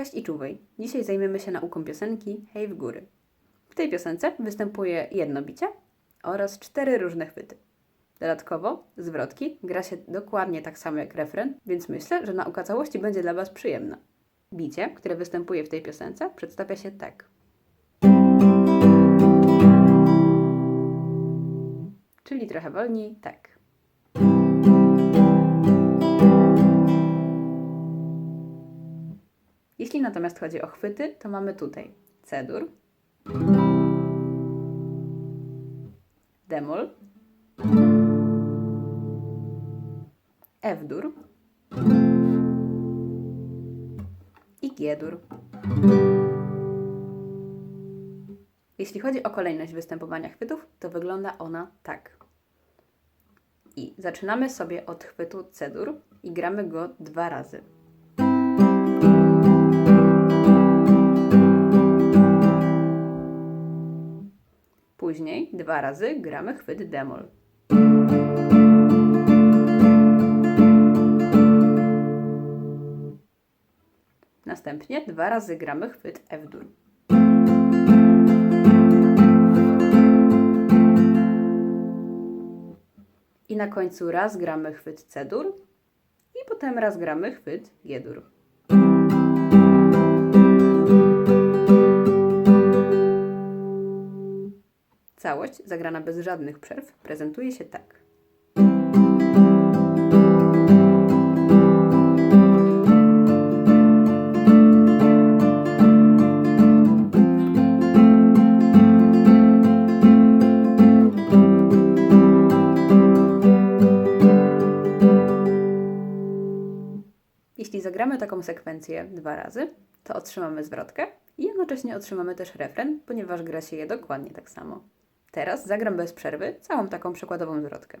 Cześć i czuwaj. Dzisiaj zajmiemy się nauką piosenki Hej w góry. W tej piosence występuje jedno bicie oraz cztery różne chwyty. Dodatkowo zwrotki gra się dokładnie tak samo jak refren, więc myślę, że nauka całości będzie dla Was przyjemna. Bicie, które występuje w tej piosence, przedstawia się tak. Czyli trochę wolniej, tak. Natomiast chodzi o chwyty, to mamy tutaj C-dur, D-moll, F-dur i G-dur. Jeśli chodzi o kolejność występowania chwytów, to wygląda ona tak. I zaczynamy sobie od chwytu C-dur i gramy go dwa razy. Dwa razy gramy chwyt demol. Następnie dwa razy gramy chwyt F-dur. I na końcu raz gramy chwyt C-dur i potem raz gramy chwyt G-dur. Całość, zagrana bez żadnych przerw, prezentuje się tak. Jeśli zagramy taką sekwencję dwa razy, to otrzymamy zwrotkę i jednocześnie otrzymamy też refren, ponieważ gra się je dokładnie tak samo. Teraz zagram bez przerwy całą taką przykładową zwrotkę.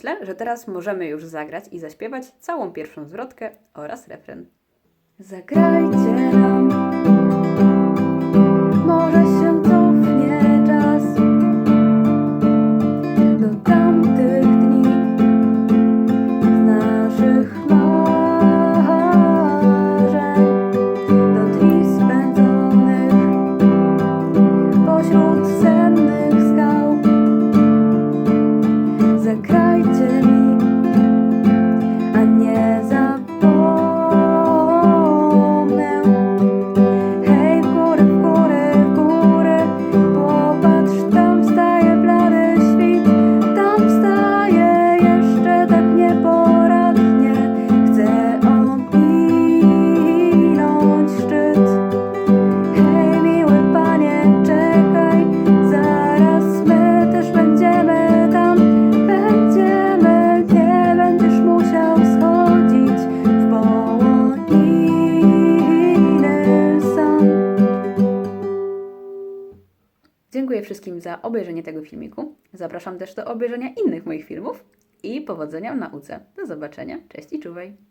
Myślę, że teraz możemy już zagrać i zaśpiewać całą pierwszą zwrotkę oraz refren. Zagrajcie nam, może się Dziękuję wszystkim za obejrzenie tego filmiku. Zapraszam też do obejrzenia innych moich filmów i powodzenia w nauce. Do zobaczenia. Cześć i czuwaj.